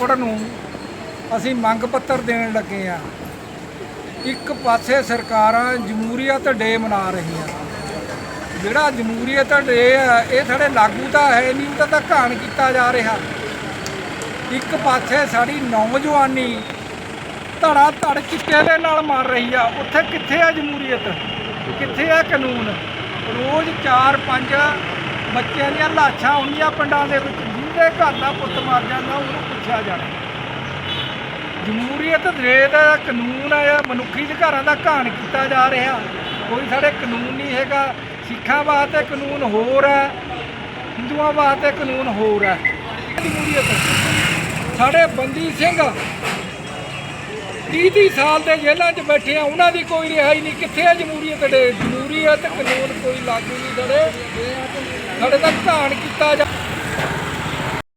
ਰੋਪੜ ਨੂੰ ਅਸੀਂ ਮੰਗ ਪੱਤਰ ਦੇਣ ਲੱਗੇ ਆ ਇੱਕ ਪਾਸੇ ਸਰਕਾਰਾਂ ਜਮਹੂਰੀਅਤ ਡੇ ਮਨਾ ਰਹੀਆਂ। ਜਿਹੜਾ ਜਮਹੂਰੀਅਤ ਡੇ ਆ ਇਹ ਸਾਡੇ ਲਾਗੂ ਤਾਂ ਹੈ ਨਹੀਂ ਉਹਦਾ ਤਾਂ ਘਾਣ ਕੀਤਾ ਜਾ ਰਿਹਾ। ਇੱਕ ਪਾਸੇ ਸਾਡੀ ਨੌਜਵਾਨੀ ਧੜਾ ਧੜ ਚਿੱਟੇ ਦੇ ਨਾਲ ਮਾਰ ਰਹੀ ਆ। ਉੱਥੇ ਕਿੱਥੇ ਆ ਜਮਹੂਰੀਅਤ? ਕਿੱਥੇ ਆ ਕਾਨੂੰਨ? ਰੋਜ਼ 4-5 ਬੱਚਿਆਂ ਦੀਆਂ ਲਾਸ਼ਾਂ ਹੁੰਦੀਆਂ ਪਿੰਡਾਂ ਦੇ ਵਿੱਚ, ਜਿਹਦੇ ਘਰ ਦਾ ਪੁੱਤ ਮਰ ਜਾਂਦਾ, ਉਹਨੂੰ ਪੁੱਛਿਆ ਜਾਣਾ ਜਮਹੂਰੀਅਤ ਦੇ ਦਾ ਕਾਨੂੰਨ ਆ ਮਨੁੱਖੀ ਅਧਿਕਾਰਾਂ ਦਾ ਘਾਣ ਕੀਤਾ ਜਾ ਰਿਹਾ। ਕੋਈ ਸਾਡੇ ਕਾਨੂੰਨ ਨਹੀਂ ਹੈਗਾ। ਸਿੱਖਾਂ ਵਾਸਤੇ ਕਾਨੂੰਨ ਹੋਰ ਹੈ, ਹਿੰਦੂਆਂ ਵਾਸਤੇ ਕਾਨੂੰਨ ਹੋਰ ਹੈ। ਜਮਹੂਰੀਅਤ ਸਾਡੇ ਬੰਦੀ ਸਿੰਘ 30 30 ਸਾਲ ਦੇ ਜੇਲ੍ਹਾਂ 'ਚ ਬੈਠੇ ਆ, ਉਹਨਾਂ ਦੀ ਕੋਈ ਰਿਹਾਈ ਨਹੀਂ। ਕਿੱਥੇ ਆ ਜਮਹੂਰੀਅਤ ਦੇ ਜਮਹੂਰੀਅਤ ਕਾਨੂੰਨ ਕੋਈ ਲਾਗੂ ਨਹੀਂ ਸਾਡੇ ਸਾਡੇ ਤਾਂ ਘਾਣ ਕੀਤਾ ਜਾ